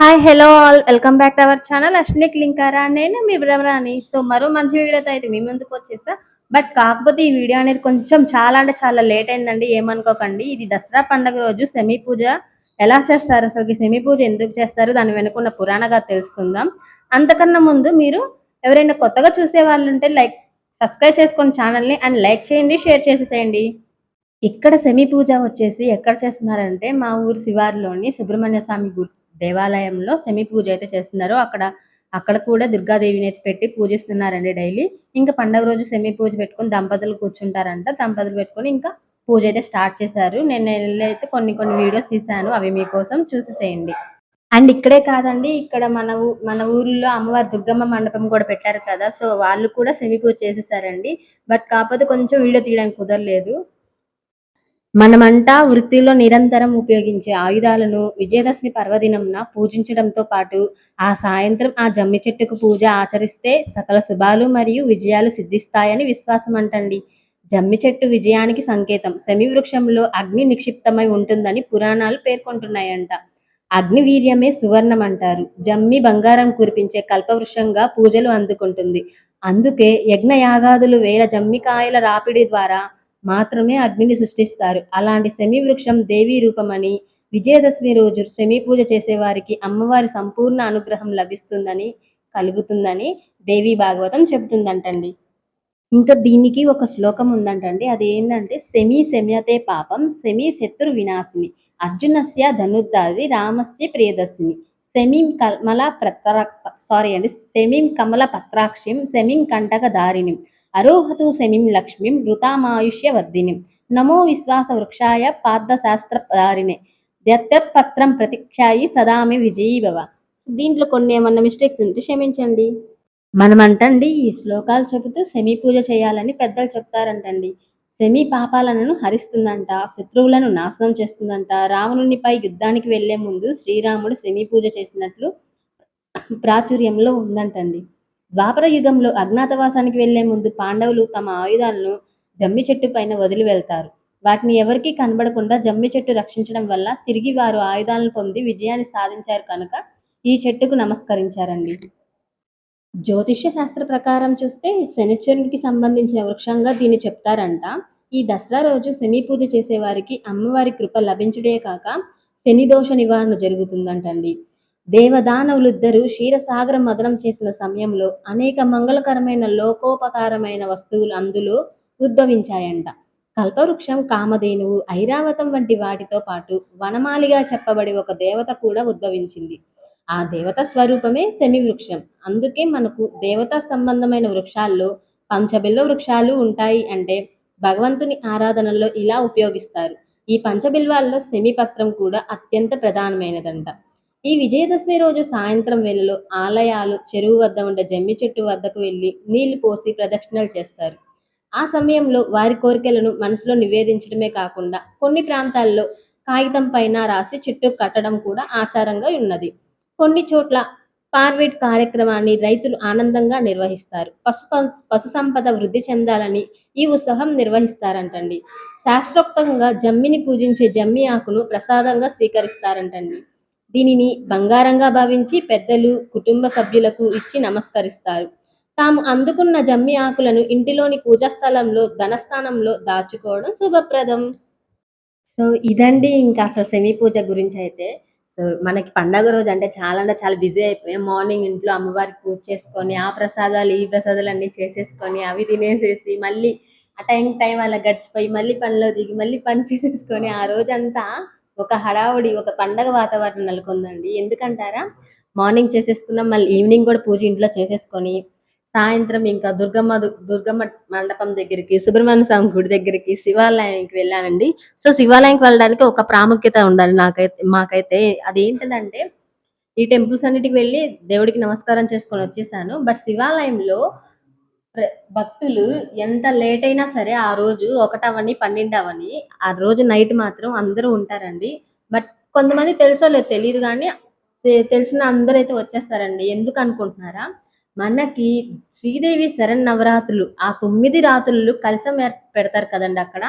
Hi hello all welcome back to our channel Ashwini Klin Kaara నేను మీ భ్రమరాని so మరో మంచి వీడియోతో అయితే మీ ముందుకు వచ్చేస్తా. బట్ కాకపోతే ఈ వీడియో అనేది కొంచెం చాలా అంటే చాలా లేట్ అయిందండి. ఏమనుకోకండి. ఇది దసరా పండుగ రోజు సెమీ పూజ. ఎలా చేస్తారు? అసలు సెమీ పూజ ఎందుకు చేస్తారు? దాని వెనుకున్న పురాణగా తెలుసుకుందాం. అంతకన్నా ముందు మీరు ఎవరైనా కొత్తగా చూసే వాళ్ళు ఉంటే లైక్ సబ్స్క్రైబ్ చేసుకోండి ఛానల్ని అండ్ లైక్ చేయండి షేర్ చేసేసేయండి. ఇక్కడ సెమీ పూజ వచ్చేసి ఎక్కడ చేస్తున్నారంటే మా ఊరు శివారులోని సుబ్రహ్మణ్య స్వామి గుడి. దేవాలయంలో సెమీ పూజ అయితే చేస్తున్నారు. అక్కడ అక్కడ కూడా దుర్గాదేవిని అయితే పెట్టి పూజిస్తున్నారండి డైలీ. ఇంకా పండగ రోజు సెమీ పూజ పెట్టుకొని దంపతులు కూర్చుంటారంట. దంపతులు పెట్టుకొని ఇంకా పూజ అయితే స్టార్ట్ చేశారు. నేను అయితే కొన్ని కొన్ని వీడియోస్ తీశాను. అవి మీకోసం చూసేసేయండి అండ్ ఇక్కడే కాదండి ఇక్కడ మన ఊ మన ఊర్లో అమ్మవారి దుర్గమ్మ మండపం కూడా పెట్టారు కదా. సో వాళ్ళు కూడా సెమీ పూజ చేసేసారండి. బట్ కాకపోతే కొంచెం వీడియో తీయడానికి కుదరలేదు. మనమంటా వృత్తిలో నిరంతరం ఉపయోగించే ఆయుధాలను విజయదశమి పర్వదినంన పూజించడంతో పాటు ఆ సాయంత్రం ఆ జమ్మి చెట్టుకు పూజ ఆచరిస్తే సకల శుభాలు మరియు విజయాలు సిద్ధిస్తాయని విశ్వాసం అంటండి. జమ్మి చెట్టు విజయానికి సంకేతం. శమి వృక్షంలో అగ్ని నిక్షిప్తమై ఉంటుందని పురాణాలు పేర్కొంటున్నాయంట. అగ్ని వీర్యమే సువర్ణం అంటారు. జమ్మి బంగారం కురిపించే కల్పవృక్షంగా పూజలు అందుకుంటుంది. అందుకే యజ్ఞ యాగాదులు వేల జమ్మికాయల రాపిడి ద్వారా మాత్రమే అగ్నిని సృష్టిస్తారు. అలాంటి శమి వృక్షం దేవీ రూపమని విజయదశమి రోజు శమి పూజ చేసేవారికి అమ్మవారి సంపూర్ణ అనుగ్రహం లభిస్తుందని కలుగుతుందని దేవి భాగవతం చెబుతుందంటండి. ఇంకా దీనికి ఒక శ్లోకం ఉందంటండి. అది ఏంటంటే సెమీ శమ్యతే పాపం సెమీ శత్రు వినాశిని అర్జునస్య ధనుద్దాది రామస్య ప్రియదర్శిని సెమీం కమల ప్రత్ర సారీ అండి సెమీం కమల పత్రాక్షిం సెమీం కంటక దారిణిం అరోహతు శమిం లక్ష్మిం వర్ధిని. నమో విశ్వాస వృక్షాయ పాదశాస్త్రధారిణే దత్తపత్రం ప్రతిక్షాయి సదామి విజయీభవ దీంట్లో కొన్ని ఏమన్నా మిస్టేక్స్ ఉంటే క్షమించండి. మనమంటండి ఈ శ్లోకాలు చెబుతూ శమి పూజ చేయాలని పెద్దలు చెప్తారంటండి. శమి పాపాలను హరిస్తుందంట శత్రువులను నాశనం చేస్తుందంట. రావణునిపై యుద్ధానికి వెళ్ళే ముందు శ్రీరాముడు శమి పూజ చేసినట్లు ప్రాచుర్యంలో ఉందంటండి. ద్వాపర యుగంలో అజ్ఞాతవాసానికి వెళ్ళే ముందు పాండవులు తమ ఆయుధాలను జమ్మి చెట్టు పైన వదిలి వెళ్తారు. వాటిని ఎవరికీ కనబడకుండా జమ్మి చెట్టు రక్షించడం వల్ల తిరిగి వారు ఆయుధాలను పొంది విజయాన్ని సాధించారు కనుక ఈ చెట్టుకు నమస్కరించారండి. జ్యోతిష్య శాస్త్ర ప్రకారం చూస్తే శనిచరునికి సంబంధించిన వృక్షంగా దీన్ని చెప్తారంట. ఈ దసరా రోజు శని పూజ చేసేవారికి అమ్మవారి కృప లభించుడే కాక శని దోష నివారణ జరుగుతుందంటండి. దేవదానవులిద్దరూ క్షీరసాగరం మదనం చేసిన సమయంలో అనేక మంగళకరమైన లోకోపకారమైన వస్తువులు అందులో ఉద్భవించాయంట. కల్పవృక్షం కామధేనువు ఐరావతం వంటి వాటితో పాటు వనమాలిగా చెప్పబడి ఒక దేవత కూడా ఉద్భవించింది. ఆ దేవత స్వరూపమే సెమి వృక్షం అందుకే మనకు దేవతా సంబంధమైన వృక్షాల్లో పంచబిల్వ వృక్షాలు ఉంటాయి అంటే భగవంతుని ఆరాధనలో ఇలా ఉపయోగిస్తారు. ఈ పంచబిల్వాల్లో సెమిపత్రం కూడా అత్యంత ప్రధానమైనదంట. ఈ విజయదశమి రోజు సాయంత్రం వేళలో ఆలయాలు చెరువు వద్ద ఉండే జమ్మి చెట్టు వద్దకు వెళ్ళి నీళ్ళు పోసి ప్రదక్షిణలు చేస్తారు. ఆ సమయంలో వారి కోరికలను మనసులో నివేదించడమే కాకుండా కొన్ని ప్రాంతాల్లో కాగితం పైన రాసి చెట్టు కట్టడం కూడా ఆచారంగా ఉన్నది. కొన్ని చోట్ల పార్వేట్ కార్యక్రమాన్ని రైతులు ఆనందంగా నిర్వహిస్తారు. పశు పశు సంపద వృద్ధి చెందాలని ఈ ఉత్సవం నిర్వహిస్తారంటండి. శాస్త్రోక్తంగా జమ్మిని పూజించే జమ్మి ఆకును ప్రసాదంగా స్వీకరిస్తారంటండి. దీనిని బంగారంగా భావించి పెద్దలు కుటుంబ సభ్యులకు ఇచ్చి నమస్కరిస్తారు. తాము అందుకున్న జమ్మి ఆకులను ఇంటిలోని పూజా స్థలంలో ధనస్థానంలో దాచుకోవడం శుభప్రదం. సో ఇదండి ఇంకా అసలు సెమీ పూజ గురించి అయితే. సో మనకి పండగ రోజు అంటే చాలా అంటే చాలా బిజీ అయిపోయాం. మార్నింగ్ ఇంట్లో అమ్మవారికి పూజ చేసుకొని ఆ ప్రసాదాలు ఈ ప్రసాదాలు అన్నీ చేసేసుకొని అవి తినేసేసి మళ్ళీ ఆ టైం టైం అలా గడిచిపోయి మళ్ళీ పనిలో దిగి మళ్ళీ పని చేసేసుకొని ఆ రోజంతా ఒక హడావుడి ఒక పండగ వాతావరణం నెలకొందండి. ఎందుకంటారా? మార్నింగ్ చేసేసుకున్నాం మళ్ళీ ఈవినింగ్ కూడా పూజ ఇంట్లో చేసేసుకొని సాయంత్రం ఇంకా దుర్గమ్మ దుర్గమ్మ మండపం దగ్గరికి సుబ్రహ్మణ్య స్వామి గుడి దగ్గరికి శివాలయానికి వెళ్ళానండి. సో శివాలయంకి వెళ్ళడానికి ఒక ప్రాముఖ్యత ఉండాలి నాకైతే మాకైతే. అది ఏంటంటే ఈ టెంపుల్స్ అన్నిటికి వెళ్ళి దేవుడికి నమస్కారం చేసుకొని వచ్చేసాను. బట్ శివాలయంలో భక్తులు ఎంత లేట్ అయినా సరే ఆ రోజు ఒకటవని పన్నెండవని ఆ రోజు నైట్ మాత్రం అందరూ ఉంటారండి. బట్ కొంతమంది తెలుసో లేదు తెలియదు కానీ తెలిసిన అందరూ అయితే వచ్చేస్తారండి. ఎందుకు అనుకుంటున్నారా? మనకి శ్రీదేవి శరణ్ నవరాత్రులు ఆ తొమ్మిది రాత్రులు కలసం పెడతారు కదండి అక్కడ.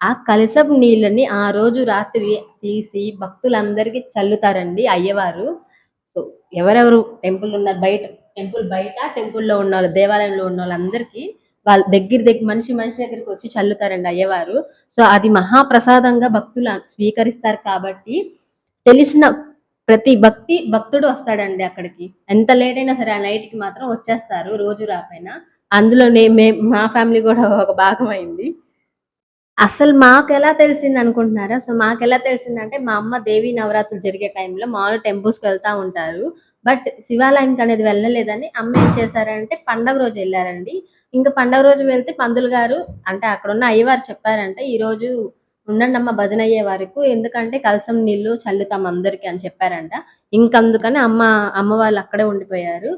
ఆ కలసం నీళ్ళని ఆ రోజు రాత్రి తీసి భక్తులందరికీ చల్లుతారండి అయ్యవారు. ఎవరెవరు టెంపుల్ ఉన్నారు బయట? టెంపుల్ బయట టెంపుల్లో ఉన్న వాళ్ళు దేవాలయంలో ఉన్న వాళ్ళందరికీ వాళ్ళ దగ్గర దగ్గర మనిషి మనిషి దగ్గరికి వచ్చి చల్లుతారండి అయ్యవారు. సో అది మహాప్రసాదంగా భక్తులు స్వీకరిస్తారు కాబట్టి తెలిసిన ప్రతి భక్తి భక్తుడు వస్తాడండి అక్కడికి. ఎంత లేట్ అయినా సరే ఆ నైట్కి మాత్రం వచ్చేస్తారు రోజు రాపైన అందులోనే మే మా ఫ్యామిలీ కూడా ఒక భాగం అయింది. అసలు మాకు ఎలా తెలిసింది అనుకుంటున్నారా సో మాకు ఎలా తెలిసిందంటే మా అమ్మ దేవి నవరాత్రులు జరిగే టైంలో మామూలు టెంపుల్స్కి వెళ్తా ఉంటారు. బట్ శివాలయంకి అనేది వెళ్ళలేదని అమ్మ ఏం చేశారంటే పండగ రోజు వెళ్ళారండి. ఇంకా పండగ రోజు వెళ్తే పందులు గారు అంటే అక్కడ ఉన్న అయ్యవారు చెప్పారంటే ఈ రోజు ఉండండి అమ్మ భజన అయ్యే వరకు ఎందుకంటే కలసం నీళ్ళు చల్లుతాం అందరికీ అని చెప్పారంట. ఇంకా అందుకని అమ్మ అమ్మ వాళ్ళు అక్కడే ఉండిపోయారు.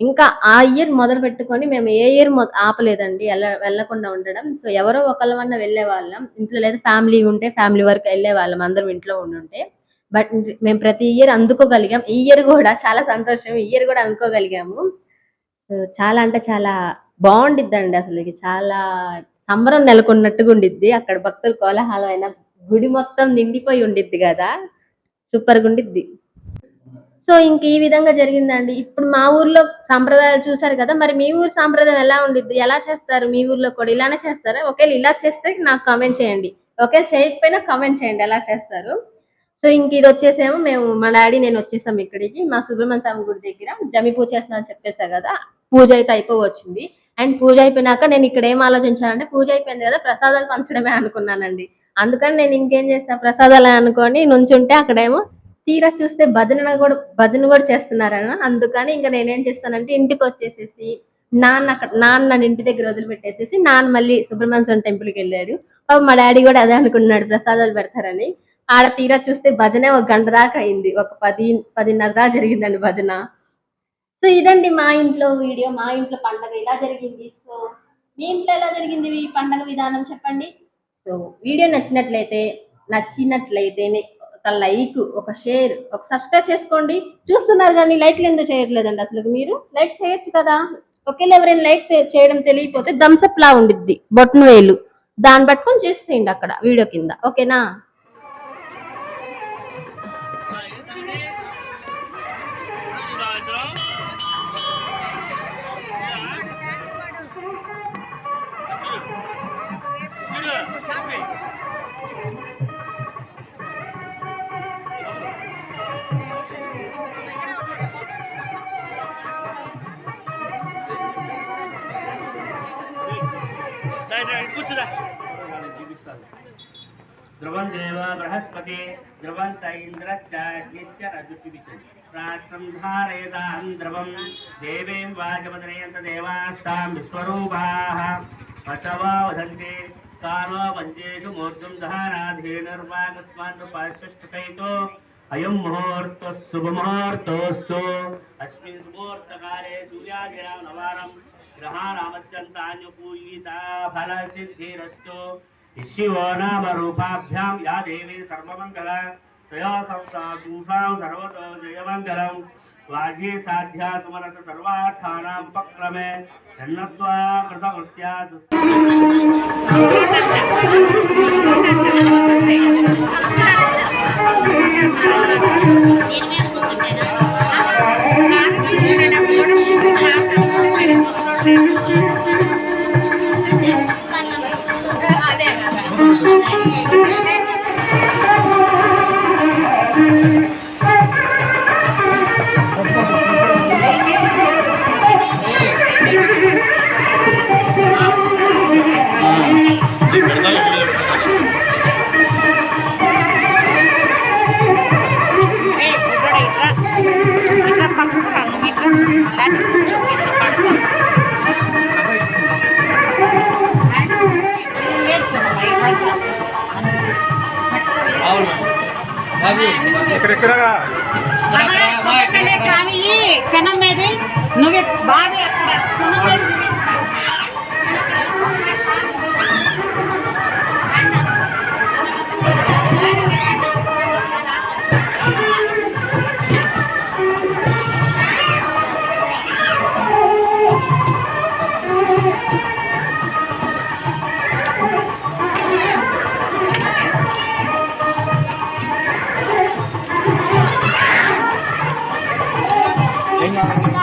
ఇంకా ఆ ఇయర్ మొదలు పెట్టుకొని మేము ఏ ఇయర్ ఆపలేదండి. వెళ్ళ వెళ్ళకుండా ఉండడం. సో ఎవరో ఒకళ్ళమన్నా వెళ్ళే వాళ్ళం ఇంట్లో లేదా ఫ్యామిలీ ఉంటే ఫ్యామిలీ వరకు వెళ్ళే వాళ్ళం అందరం ఇంట్లో ఉండుంటే. బట్ మేము ప్రతి ఇయర్ అందుకోగలిగాం. ఈ ఇయర్ కూడా చాలా సంతోషం. ఈ ఇయర్ కూడా అందుకోగలిగాము. సో చాలా అంటే చాలా బాగుండిద్దండి అసలు. చాలా సంబరం నెలకొన్నట్టుగా ఉండిద్ది. అక్కడ భక్తులు కోలాహలం అయినా గుడి మొత్తం నిండిపోయి ఉండిద్ది కదా. సూపర్గా ఉండిద్ది. సో ఇంక ఈ విధంగా జరిగిందండి. ఇప్పుడు మా ఊర్లో సాంప్రదాయాలు చూసారు కదా మరి మీ ఊరు సాంప్రదాయం ఎలా ఉండిద్ది? ఎలా చేస్తారు? మీ ఊర్లో కూడా ఇలానే చేస్తారా? ఒకవేళ ఇలా చేస్తే నాకు కామెంట్ చేయండి. ఒకవేళ చేయకపోయినా కామెంట్ చేయండి ఎలా చేస్తారు. సో ఇంక ఇది వచ్చేసేమో మేము మా డాడీ నేను వచ్చేసాం ఇక్కడికి. మా సుబ్రహ్మణ్య స్వామి గుడి దగ్గర జమి పూజ చేస్తున్నా అని చెప్పేసా కదా పూజ అయితే అయిపోవచ్చింది. అండ్ పూజ అయిపోయినాక నేను ఇక్కడ ఏం ఆలోచించానంటే పూజ అయిపోయింది కదా ప్రసాదాలు పంచడమే అనుకున్నానండి. అందుకని నేను ఇంకేం చేస్తాను ప్రసాదాలు అనుకొని నుంచుంటే అక్కడేమో తీరా చూస్తే భజన కూడా భజన కూడా చేస్తున్నారన్న. అందుకని ఇంకా నేనేం చేస్తానంటే ఇంటికి వచ్చేసేసి నాన్న అక్కడ నాన్న నన్ను ఇంటి దగ్గర వదిలిపెట్టేసేసి నాన్న మళ్ళీ సుబ్రహ్మణ్య స్వామి టెంపుల్కి వెళ్ళాడు. మా డాడీ కూడా అదే అనుకున్నాడు ప్రసాదాలు పెడతారని. ఆడ తీరా చూస్తే భజనే ఒక గంట దాకా అయింది. ఒక పది పదిన్నర దాకా జరిగిందండి భజన. సో ఇదండి మా ఇంట్లో వీడియో మా ఇంట్లో పండగ ఇలా జరిగింది. సో మీ ఇంట్లో ఎలా జరిగింది ఈ పండగ విధానం చెప్పండి? సో వీడియో నచ్చినట్లయితే నచ్చినట్లయితేనే ఒక లైక్ ఒక షేర్ ఒక సబ్స్క్రైబ్ చేసుకోండి. చూస్తున్నారు కానీ లైక్లు ఎందుకు చేయట్లేదండి అసలు మీరు? లైక్ చేయొచ్చు కదా. ఒకవేళ ఎవరైనా లైక్ చేయడం తెలియకపోతే థమ్స్అప్ లా ఉండిద్ది బొట్టను వేలు. దాన్ని పట్టుకొని చేసేయండి అక్కడ వీడియో కింద. ఓకేనా? దేవ బృహస్పతి ధ్రువంత ఇంద్రశ్చాగ్నిశ్చ రజుచివిచ రాష్ట్రం ధారయతాం ధ్రువం దేవేం వాజమదనయంత దేవాస్తాం విశ్వరూపాः పశవో వదంతే కాలో పంచేషు మూర్ధం ధారాధీనుర్వాగస్మాన్నుపాశ్వష్టకైతో అయం ముహూర్త శుభముహూర్తోస్తు అస్మిన్ ముహూర్తకాలే సూర్యాదిరాం నవారం గ్రహానామత్యంతాన్యపూయితా ఫలసిద్ధిరస్తు शिवो नाम रूपाभ्याम या देवी सर्वमंगला तया संसां सर्वतो जयमंगलम वाग्ये साध्या सुमनस सर्वार्थानां उपक्रमे धन्यत्वा कृतकृत्या सुस्थिता। స్వామి జనం మీద. నువ్వే బాగా ¡Gracias!